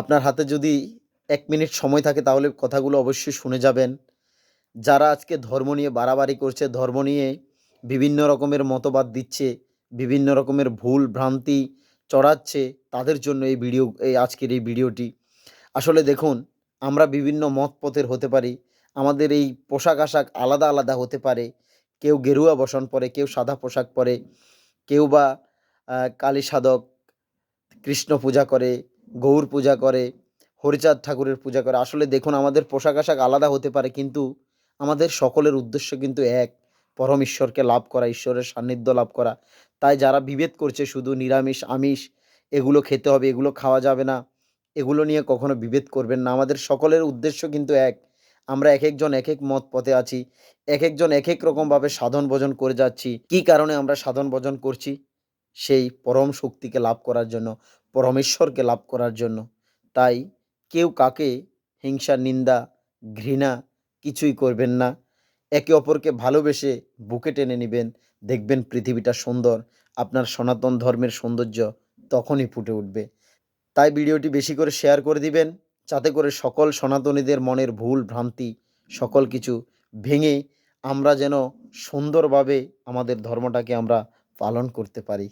আপনার হাতে যদি এক মিনিট সময় থাকে তাহলে কথাগুলো অবশ্যই শুনে যাবেন। যারা আজকে ধর্ম নিয়ে বাড়াবাড়ি করছে, ধর্ম নিয়ে বিভিন্ন রকমের মতবাদ দিচ্ছে, বিভিন্ন রকমের ভুল ভ্রান্তি চড়াচ্ছে, তাদের জন্য এই ভিডিও, এই আজকের এই ভিডিওটি। আসলে দেখুন, আমরা বিভিন্ন মত পথের হতে পারি, আমাদের এই পোশাক আশাক আলাদা আলাদা হতে পারে। কেউ গেরুয়া বসন পরে, কেউ সাদা পোশাক পরে, কেউ বা কালী সাধক, কৃষ্ণ পূজা করে গৌর পূজা করে, হরিচাঁদ ঠাকুরের পূজা করে। আসলে দেখুন, আমাদের পোশাক আশাক আলাদা হতে পারে, কিন্তু আমাদের সকলের উদ্দেশ্য কিন্তু এক, পরম ঈশ্বরকে লাভ করা, ঈশ্বরের সান্নিধ্য লাভ করা। তাই যারা বিভেদ করছে, শুধু নিরামিষ, আমিষ, এগুলো খেতে হবে, এগুলো খাওয়া যাবে না, এগুলো নিয়ে কখনো বিভেদ করবেন না। আমাদের সকলের উদ্দেশ্য কিন্তু এক, আমরা এক একজন এক এক মত পথে আছি এক একজন এক এক রকমভাবে সাধন ভজন করে যাচ্ছি। কি কারণে আমরা সাধন ভজন করছি? সেই পরম শক্তিকে লাভ করার জন্য, পরমেশ্বরকে লাভ করার জন্য। তাই কেউ কাকে হিংসা, নিন্দা, ঘৃণা কিছুই করবেন না। একে অপরকে ভালোবেসে বুকে টেনে নেবেন। দেখবেন পৃথিবীটা সুন্দর, আপনার সনাতন ধর্মের সৌন্দর্য তখনই ফুটে উঠবে। তাই ভিডিওটি বেশি করে শেয়ার করে দিবেন, যাতে করে সকল সনাতনীদের মনের ভুল, ভ্রান্তি, সকল কিছু ভেঙে আমরা যেন সুন্দরভাবে আমাদের ধর্মটাকে আমরা পালন করতে পারি।